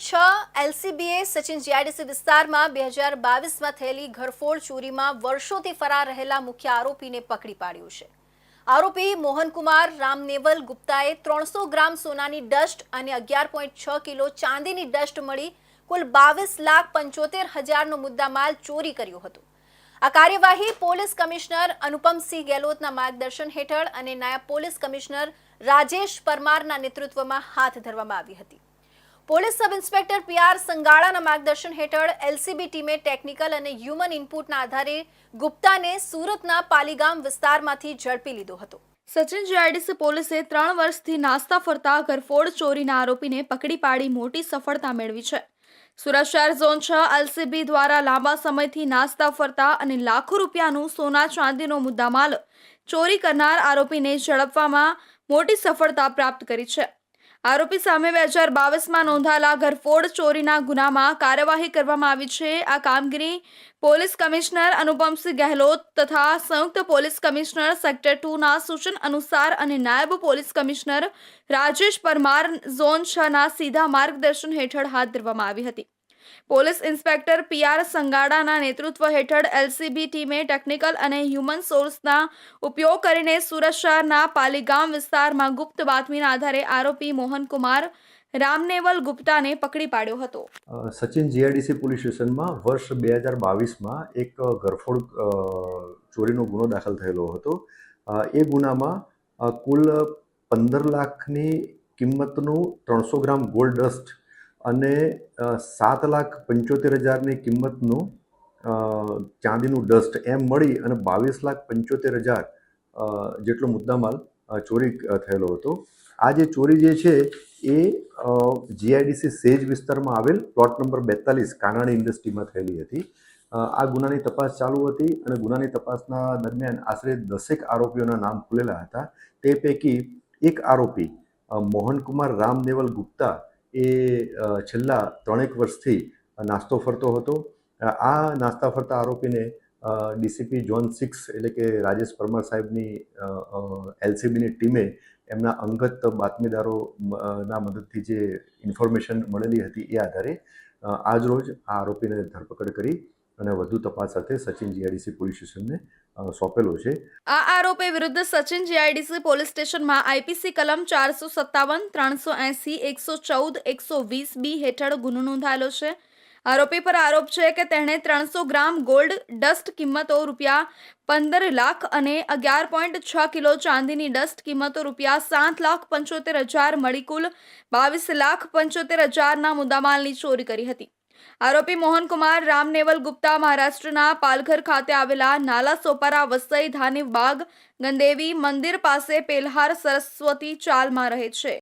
છ એલસીબીએ સચિન જીઆઈડીસી વિસ્તારમાં બે હજાર બાવીસમાં થયેલી ઘરફોડ ચોરીમાં વર્ષોથી ફરાર રહેલા મુખ્ય આરોપીને પકડી પાડ્યો છે. આરોપી મોહનકુમાર રામનેવલ ગુપ્તાએ ત્રણસો ગ્રામ સોનાની ડસ્ટ અને અગિયાર પોઈન્ટ છ કિલો ચાંદીની ડસ્ટ મળી કુલ બાવીસ લાખ પંચોતેર હજારનો મુદ્દામાલ ચોરી કર્યો હતો. આ કાર્યવાહી પોલીસ કમિશનર અનુપમસિંહ ગેહલોતના માર્ગદર્શન હેઠળ અને નાયબ પોલીસ કમિશનર રાજેશ પરમારના નેતૃત્વમાં હાથ ધરવામાં આવી હતી. પોલીસ સબ ઇન્સ્પેક્ટર પીઆર સંગાળાના માર્ગદર્શન હેઠળ એલસીબી ટીમે ટેકનિકલ અને હ્યુમન ઇનપુટના આધારે ગુપ્તાને સુરતના પાલીગામ વિસ્તારમાંથી ઝડપી લીધો હતો. સચિન જીઆઈડીસી પોલીસે ત્રણ વર્ષથી નાસ્તા ફરતા ઘરફોડ ચોરીના આરોપીને પકડી પાડી મોટી સફળતા મેળવી છે. સુરત શહેર ઝોન છ એલસીબી દ્વારા લાંબા સમયથી નાસ્તા ફરતા અને લાખો રૂપિયાનું સોના ચાંદીનો મુદ્દામાલ ચોરી કરનાર આરોપીને ઝડપવામાં મોટી સફળતા પ્રાપ્ત કરી છે. આરોપી સામે બે હજાર બાવીસમાં નોંધાયેલા ઘરફોડ ચોરીના ગુનામાં કાર્યવાહી કરવામાં આવી છે. આ કામગીરી પોલીસ કમિશનર અનુપમસિંહ ગહેલોત તથા સંયુક્ત પોલીસ કમિશનર સેક્ટર ટુના સૂચન અનુસાર અને નાયબ police commissioner Rajesh Parmar zone છ ના સીધા માર્ગદર્શન હેઠળ હાથ ધરવામાં આવી હતી. પોલીસ ઇન્સ્પેક્ટર પીઆર સંગાડાના નેતૃત્વ હેઠળ એલસીબી ટીમે ટેકનિકલ અને હ્યુમન સોર્સના ઉપયોગ કરીને સુરત શહેરના પાલીગામ વિસ્તારમાં ગુપ્ત બાતમીના આધારે આરોપી મોહનકુમાર રામનેવલ ગુપ્તાને પકડી પાડ્યો હતો. સચિન જીઆઈડીસી પોલીસ સ્ટેશનમાં વર્ષ બે હજાર બાવીસમાં એક ગરફોડ ચોરીનો ગુનો દાખલ થયેલો હતો. એ ગુનામાં કુલ પંદર લાખની કિંમતનું ત્રણસો ગ્રામ ગોલ્ડ ડસ્ટ અને સાત લાખ પંચોતેર હજારની કિંમતનું ચાંદીનું ડસ્ટ એમ મળી અને બાવીસ લાખ પંચોતેર હજાર જેટલો મુદ્દામાલ ચોરી થયેલો હતો. આ જે ચોરી જે છે એ જીઆઈડીસી સેજ વિસ્તારમાં આવેલ પ્લોટ નંબર બેતાલીસ કાનાણી ઇન્ડસ્ટ્રીમાં થયેલી હતી. આ ગુનાની તપાસ ચાલુ હતી અને ગુનાની તપાસના દરમિયાન આશરે દસેક આરોપીઓના નામ ખુલેલા હતા. તે પૈકી એક આરોપી મોહનકુમાર રામદેવલ ગુપ્તા એ છેલ્લા ત્રણેક વર્ષથી નાસ્તો ફરતો હતો. આ નાસ્તા ફરતા આરોપીને ડીસીપી જોન સિક્સ એટલે કે રાજેશ પરમાર સાહેબની એલસીબીની ટીમે એમના અંગત બાતમીદારોના મદદથી જે ઇન્ફોર્મેશન મળેલી હતી એ આધારે આજરોજ આ આરોપીને ધરપકડ કરી અને વધુ તપાસ સાથે સચિન જીઆઈડીસી પોલીસ સ્ટેશનને સોંપેલો છે. આ આરોપી વિરુદ્ધ સચિન જીઆઈડીસી પોલીસ સ્ટેશનમાં આઈપીસી કલમ ચારસો સત્તાવન, ત્રણસો એસી, એકસો ચૌદ, એકસો વીસ બી હેઠળ ગુનો નોંધાયેલો છે. આરોપી પર આરોપ છે કે તેણે ત્રણસો ગ્રામ ગોલ્ડ ડસ્ટ કિંમતો રૂપિયા પંદર લાખ અને અગિયાર પોઈન્ટ છ કિલો ચાંદીની ડસ્ટ કિંમતો રૂપિયા સાત લાખ પંચોતેર હજાર મળી કુલ બાવીસ લાખ પંચોતેર હજારના મુદ્દામાલની ચોરી કરી હતી. આરોપી મોહનકુમાર રામનેવલ ગુપ્તા મહારાષ્ટ્રના પાલઘર ખાતે આવેલા નાલા સોપારા વસઈ ધાની બાગ ગંદેવી મંદિર પાસે પેલહાર સરસ્વતી ચાલમાં રહે છે.